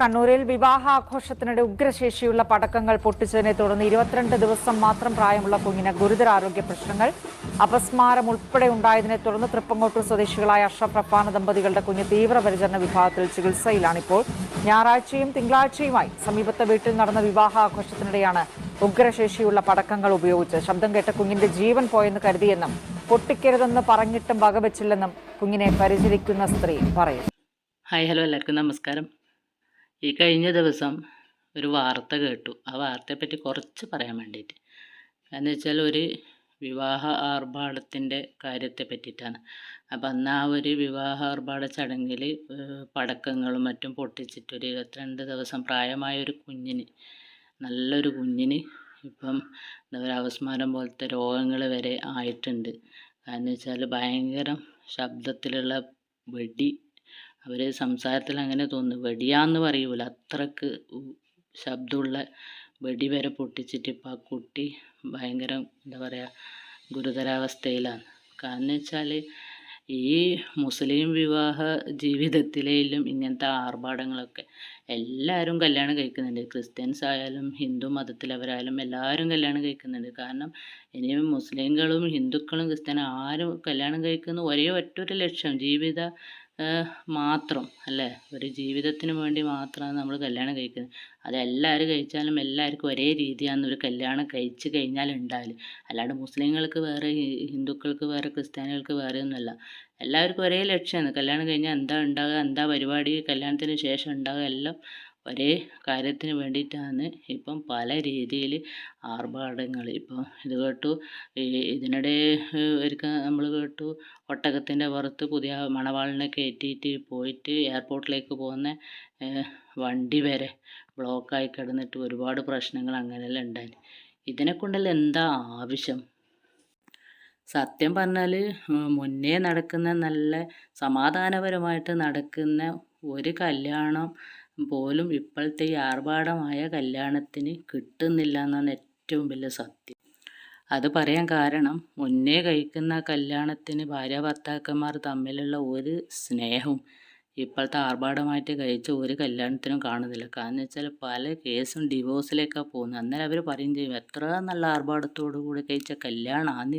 കണ്ണൂരിൽ വിവാഹാഘോഷത്തിനിടെ ഉഗ്രശേഷിയുള്ള പടക്കങ്ങൾ പൊട്ടിച്ചതിനെ തുടർന്ന് ഇരുപത്തിരണ്ട് ദിവസം മാത്രം പ്രായമുള്ള കുഞ്ഞിന് ഗുരുതര ആരോഗ്യ പ്രശ്നങ്ങൾ അപസ്മാരം ഉൾപ്പെടെ ഉണ്ടായതിനെ തുടർന്ന് തൃപ്പങ്ങോട്ടൂർ സ്വദേശികളായ അഷ്റഫ് റഫാന ദമ്പതികളുടെ കുഞ്ഞ് തീവ്രപരിചരണ വിഭാഗത്തിൽ ചികിത്സയിലാണിപ്പോൾ. ഞായറാഴ്ചയും തിങ്കളാഴ്ചയുമായി സമീപത്തെ വീട്ടിൽ നടന്ന വിവാഹാഘോഷത്തിനിടെയാണ് ഉഗ്രശേഷിയുള്ള പടക്കങ്ങൾ ഉപയോഗിച്ച് ശബ്ദം കേട്ട കുഞ്ഞിന്റെ ജീവൻ പോയെന്ന് കരുതിയെന്നും പൊട്ടിക്കരുതെന്ന് പറഞ്ഞിട്ടും വകവെച്ചില്ലെന്നും കുഞ്ഞിനെ പരിചരിക്കുന്ന സ്ത്രീ പറയും ഹായ് ഹലോ എല്ലാവർക്കും നമസ്കാരം. ഈ കഴിഞ്ഞ ദിവസം ഒരു വാർത്ത കേട്ടു. ആ വാർത്തയെപ്പറ്റി കുറച്ച് പറയാൻ വേണ്ടിയിട്ട്. എന്ന് വെച്ചാൽ ഒരു വിവാഹ ആർഭാടത്തിന്റെ കാര്യത്തെ പറ്റിയിട്ടാണ് അപ്പം അന്ന് ആ ഒരു വിവാഹ ആർഭാട ചടങ്ങിൽ പടക്കങ്ങളും മറ്റും പൊട്ടിച്ചിട്ട് ഒരു ഇരുപത്തിരണ്ട് ദിവസം പ്രായമായ ഒരു കുഞ്ഞിന് നല്ലൊരു കുഞ്ഞിന് ഇപ്പം എന്താ പറയുക അവസ്മാരം പോലത്തെ രോഗങ്ങൾ വരെ ആയിട്ടുണ്ട്. കാരണം വെച്ചാൽ ഭയങ്കരം ശബ്ദത്തിലുള്ള വെടി അവർ സംസാരത്തിൽ അങ്ങനെ തോന്നുന്നു. വെടിയാന്ന് പറയൂല. അത്രയ്ക്ക് ശബ്ദമുള്ള വെടി വരെ പൊട്ടിച്ചിട്ട് ഇപ്പം ആ കുട്ടി ഭയങ്കര എന്താ പറയുക ഗുരുതരാവസ്ഥയിലാണ്. കാരണം വെച്ചാൽ ഈ മുസ്ലിം വിവാഹ ജീവിതത്തിലേലും ഇങ്ങനത്തെ ആർഭാടങ്ങളൊക്കെ എല്ലാവരും കല്യാണം കഴിക്കുന്നുണ്ട്. ക്രിസ്ത്യൻസ് ആയാലും ഹിന്ദു മതത്തിലവരായാലും എല്ലാവരും കല്യാണം കഴിക്കുന്നുണ്ട്. കാരണം ഇനി മുസ്ലിങ്ങളും ഹിന്ദുക്കളും ക്രിസ്ത്യനും ആരും കല്യാണം കഴിക്കുന്ന ഒരേ ഒറ്റൊരു ലക്ഷ്യം ജീവിത മാത്രം അല്ലേ? ഒരു ജീവിതത്തിന് വേണ്ടി മാത്രമാണ് നമ്മൾ കല്യാണം കഴിക്കുന്നത്. അത് എല്ലാവരും കഴിച്ചാലും എല്ലാവർക്കും ഒരേ രീതിയാണ് ഒരു കല്യാണം കഴിച്ച് കഴിഞ്ഞാൽ ഉണ്ടാകൽ അല്ലാണ്ട് മുസ്ലിങ്ങൾക്ക് വേറെ ഹിന്ദുക്കൾക്ക് വേറെ ക്രിസ്ത്യാനികൾക്ക് വേറെ ഒന്നുമല്ല. എല്ലാവർക്കും ഒരേ ലക്ഷ്യമാണ് കല്യാണം കഴിഞ്ഞാൽ എന്താ ഉണ്ടാകുക എന്താ പരിപാടി കല്യാണത്തിന് ശേഷം ഉണ്ടാകുക എല്ലാം ഒരേ കാര്യത്തിന് വേണ്ടിയിട്ടാണ് ഇപ്പം പല രീതിയിൽ ആർഭാടങ്ങൾ. ഇപ്പോൾ ഇത് കേട്ടു ഇതിനിടെ ഒരിക്കൽ നമ്മൾ കേട്ടു ഒട്ടകത്തിന്റെ പുറത്ത് പുതിയ മണവാളിനെ കയറ്റിയിട്ട് പോയിട്ട് എയർപോർട്ടിലേക്ക് പോകുന്ന വണ്ടി വരെ ബ്ലോക്കായി കിടന്നിട്ട് ഒരുപാട് പ്രശ്നങ്ങൾ അങ്ങനെയെല്ലാം ഉണ്ടായി ഇതിനെക്കൊണ്ടല്ല എന്താ ആവശ്യം? സത്യം പറഞ്ഞാൽ മുന്നേ നടക്കുന്ന നല്ല സമാധാനപരമായിട്ട് നടക്കുന്ന ഒരു കല്യാണം പോലും ഇപ്പോഴത്തെ ഈ ആർഭാടമായ കല്യാണത്തിന് കിട്ടുന്നില്ല എന്നാണ് ഏറ്റവും വലിയ സത്യം. അത് പറയാൻ കാരണം മുന്നേ കഴിക്കുന്ന കല്യാണത്തിന് ഭാര്യ ഭർത്താക്കന്മാർ തമ്മിലുള്ള ഒരു സ്നേഹവും ഇപ്പോഴത്തെ ആർഭാടമായിട്ട് കഴിച്ച ഒരു കല്യാണത്തിനും കാണുന്നില്ല. കാരണം വെച്ചാൽ പല കേസും ഡിവോഴ്സിലേക്കാണ് പോകുന്നത്. അന്നേരം അവർ പറയും ചെയ്യും എത്ര നല്ല ആർഭാടത്തോടു കൂടി കഴിച്ച കല്യാണമാണ്